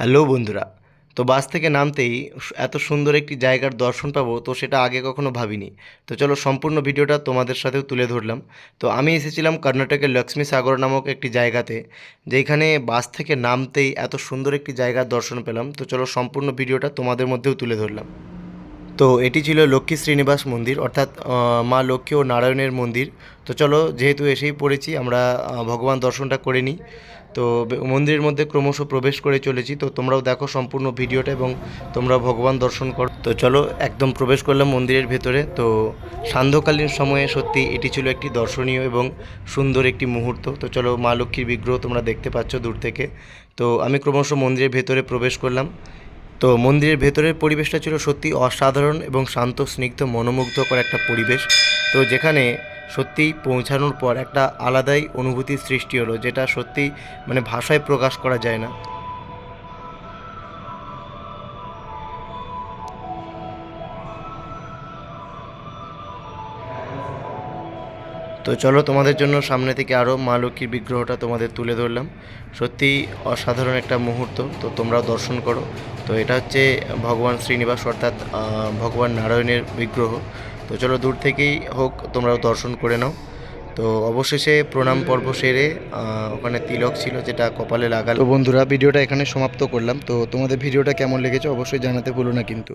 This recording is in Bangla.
হ্যালো বন্ধুরা, তো বাস থেকে নামতেই এত সুন্দর একটি জায়গার দর্শন পাবো, তো সেটা আগে কখনো ভাবিনি। তো চলো সম্পূর্ণ ভিডিওটা তোমাদের সাথেও তুলে ধরলাম। তো আমি এসেছিলাম কর্ণাটকের লক্ষ্মী সাগর নামক একটি জায়গাতে, যেখানে বাস থেকে নামতেই এত সুন্দর একটি জায়গার দর্শন পেলাম। তো চলো সম্পূর্ণ ভিডিওটা তোমাদের মধ্যেও তুলে ধরলাম। তো এটি ছিল লক্ষ্মী শ্রীনিবাস মন্দির, অর্থাৎ মা লক্ষ্মী ও নারায়ণের মন্দির। তো চলো, যেহেতু এসেই পড়েছি, আমরা ভগবান দর্শনটা করে নিই। তো মন্দিরের মধ্যে ক্রমশ প্রবেশ করে চলেছি। তো তোমরাও দেখো সম্পূর্ণ ভিডিওটা এবং তোমরা ভগবান দর্শন করো। তো চলো, একদম প্রবেশ করলাম মন্দিরের ভেতরে। তো সান্ধ্যকালীন সময়ে সত্যি এটি ছিল একটি দর্শনীয় এবং সুন্দর একটি মুহূর্ত। তো চলো, মা লক্ষ্মীর বিগ্রহ তোমরা দেখতে পাচ্ছ দূর থেকে। তো আমি ক্রমশ মন্দিরের ভেতরে প্রবেশ করলাম। তো মন্দিরের ভেতরের পরিবেশটা ছিল সত্যি অসাধারণ এবং শান্ত, স্নিগ্ধ, মনোমুগ্ধকর একটা পরিবেশ। তো যেখানে সত্যিই পৌঁছানোর পর একটা আলাদাই অনুভূতির সৃষ্টি হলো, যেটা সত্যি মানে ভাষায় প্রকাশ করা যায় না। তো চলো তোমাদের জন্য সামনে থেকে আরও মা লক্ষ্মীর বিগ্রহটা তোমাদের তুলে ধরলাম। সত্যি অসাধারণ একটা মুহূর্ত, তো তোমরাও দর্শন করো। তো এটা হচ্ছে ভগবান শ্রীনিবাস অর্থাৎ ভগবান নারায়ণের বিগ্রহ। তো চলো দূর থেকেই হোক, তোমরাও দর্শন করে নাও। তো অবশেষে প্রণাম পর্ব সেরে ওখানে তিলক ছিল যেটা কপালে লাগালো। বন্ধুরা, ভিডিওটা এখানে সমাপ্ত করলাম। তো তোমাদের ভিডিওটা কেমন লেগেছে অবশ্যই জানাতে ভুলো না কিন্তু।